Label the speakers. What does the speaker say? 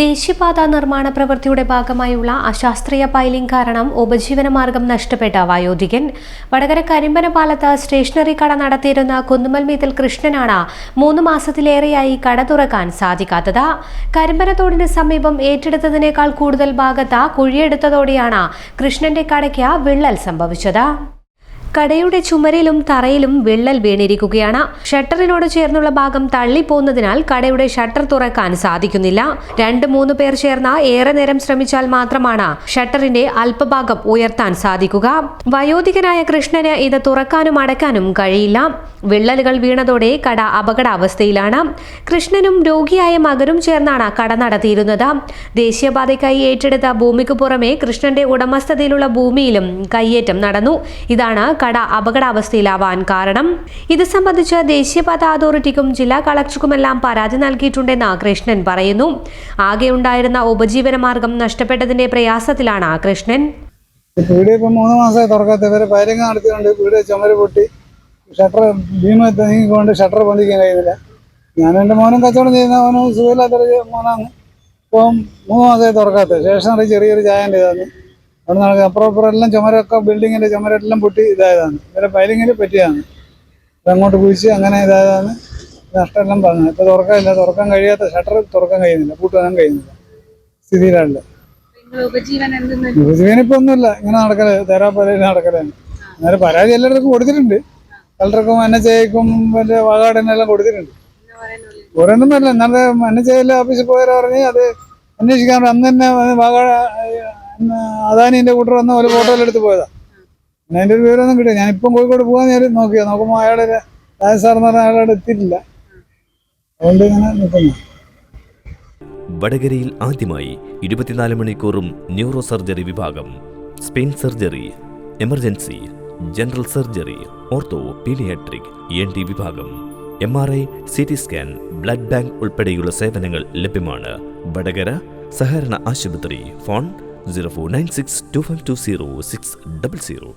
Speaker 1: ദേശീയപാത നിർമ്മാണ പ്രവൃത്തിയുടെ ഭാഗമായുള്ള അശാസ്ത്രീയ പൈലിംഗ് കാരണം ഉപജീവനമാർഗം നഷ്ടപ്പെട്ട വയോധികൻ. വടകര കരിമ്പന പാലത്ത് സ്റ്റേഷനറി കട നടത്തിയിരുന്ന കുന്നുമൽ മീതൽ കൃഷ്ണനാണ് മൂന്ന് മാസത്തിലേറെയായി കട തുറക്കാൻ സാധിക്കാത്തത്. കരിമ്പനത്തോടിന് സമീപം ഏറ്റെടുത്തതിനേക്കാൾ കൂടുതൽ ഭാഗത്ത് കുഴിയെടുത്തതോടെയാണ് കൃഷ്ണന്റെ കടയ്ക്ക് വിള്ളൽ സംഭവിച്ചത്. കടയുടെ ചുമരിലും തറയിലും വിള്ളൽ വീണിരിക്കുകയാണ്. ഷട്ടറിനോട് ചേർന്നുള്ള ഭാഗം തള്ളിപ്പോകുന്നതിനാൽ കടയുടെ ഷട്ടർ തുറക്കാൻ സാധിക്കുന്നില്ല. രണ്ട് മൂന്ന് പേർ ചേർന്ന് ഏറെ നേരം ശ്രമിച്ചാൽ മാത്രമാണ് ഷട്ടറിന്റെ അല്പഭാഗം ഉയർത്താൻ സാധിക്കുക. വയോധികനായ കൃഷ്ണന് ഇത് തുറക്കാനും അടയ്ക്കാനും കഴിയില്ല. വിള്ളലുകൾ വീണതോടെ കട അപകടാവസ്ഥയിലാണ്. കൃഷ്ണനും രോഗിയായ മകനും ചേർന്നാണ് കട നടത്തിയിരുന്നത്. ദേശീയപാതയ്ക്കായി ഏറ്റെടുത്ത ഭൂമിക്ക് പുറമെ കൃഷ്ണന്റെ ഉടമസ്ഥതയിലുള്ള ഭൂമിയിലും കയ്യേറ്റം നടന്നു. ഇതാണ് കട അപകടാവസ്ഥയിലാവാൻ കാരണം. ഇത് സംബന്ധിച്ച് ദേശീയപാത അതോറിറ്റിക്കും ജില്ലാ കളക്ടർക്കുമെല്ലാം പരാതി നൽകിയിട്ടുണ്ടെന്ന് കൃഷ്ണൻ പറയുന്നു. ആകെ ഉണ്ടായിരുന്ന ഉപജീവന മാർഗം നഷ്ടപ്പെട്ടതിന്റെ പ്രയാസത്തിലാണ് കൃഷ്ണൻ.
Speaker 2: വീട് ഇപ്പം മൂന്ന് മാസമായി തുറക്കാത്ത ഇവരെ ഫയലിംഗ് നടത്തിക്കൊണ്ട് വീട് ചുമര് പൊട്ടി. ഷട്ടർ ഭീമ നീങ്ങിക്കൊണ്ട് ഷട്ടർ പൊന്തിക്കാൻ കഴിയുന്നില്ല. ഞാൻ എന്റെ മോനും കച്ചവടം ചെയ്യുന്ന മോനും സുഖമില്ലാത്തൊരു മോനാണ്. ഇപ്പം മൂന്ന് മാസമായി തുറക്കാത്ത. ശേഷം ചെറിയൊരു ചായന്റെ ഇതാണ് അവിടെ നടക്കുക അപ്പുറം അപ്പുറം എല്ലാം ചുമരൊക്കെ ബിൽഡിങ്ങിന്റെ ചുമരെല്ലാം പൊട്ടി ഇതായതാണ്. ഇവരെ ഫയലിങ്ങിൽ പറ്റിയതാണ്. അങ്ങോട്ട് കുഴിച്ച് അങ്ങനെ ഇതായതാണ്. നഷ്ടമെല്ലാം പറഞ്ഞത് ഇപ്പോൾ തുറക്കാനില്ല. തുറക്കാൻ കഴിയാത്ത ഷട്ടർ തുറക്കാൻ കഴിയുന്നില്ല. പൂട്ടാനും കഴിയുന്നില്ല. സ്ഥിതിയിലാണില്ല
Speaker 3: ഉപജീവനം
Speaker 2: ഇപ്പം ഒന്നുമില്ല. ഇങ്ങനെ നടക്കൽ തേരാപ്പലയിൽ നടക്കലാണ് അന്നേരം പരാതി എല്ലായിടത്തും കൊടുത്തിട്ടുണ്ട്. കളക്ടർക്കും എൻ എച്ച് ഐക്കും മറ്റേ വാഗാടിനെല്ലാം കൊടുത്തിട്ടുണ്ട്.
Speaker 3: ഓരോന്നും
Speaker 2: കുറേയൊന്നുമല്ല എന്നാലും എൻ എച്ച് ഐയിലെ ഓഫീസിൽ പോയവർ പറഞ്ഞ് അത് അന്വേഷിക്കാൻ പറഞ്ഞു. അന്ന് തന്നെ വാഗാ അദാനിന്റെ കൂട്ടർ വന്ന ഒരു ഫോട്ടോയിൽ എടുത്ത് പോയതാ. പിന്നെ അതിന്റെ ഒരു വിവരമൊന്നും കിട്ടില്ല ഞാനിപ്പം കോഴിക്കോട് പോകാൻ നേരം നോക്കിയാ? നോക്കുമ്പോൾ അയാളെ രാജ സാർ എന്ന് പറഞ്ഞ അയാളോട് എത്തിയിട്ടില്ല. അതുകൊണ്ട് ഇങ്ങനെ നിൽക്കുന്നു
Speaker 4: വടകരയിൽ ആദ്യമായി ഇരുപത്തിനാല് മണിക്കൂറും ന്യൂറോ സർജറി വിഭാഗം. Spine surgery emergency general surgery ortho paediatric ENT വിഭാഗം. M R I C T scan blood bank ഉൾപ്പെടെയുള്ള സേവനങ്ങൾ ലഭ്യമാണ്. വടകര സഹകരണ ആശുപത്രി phone zero four nine six two five two zero six double zero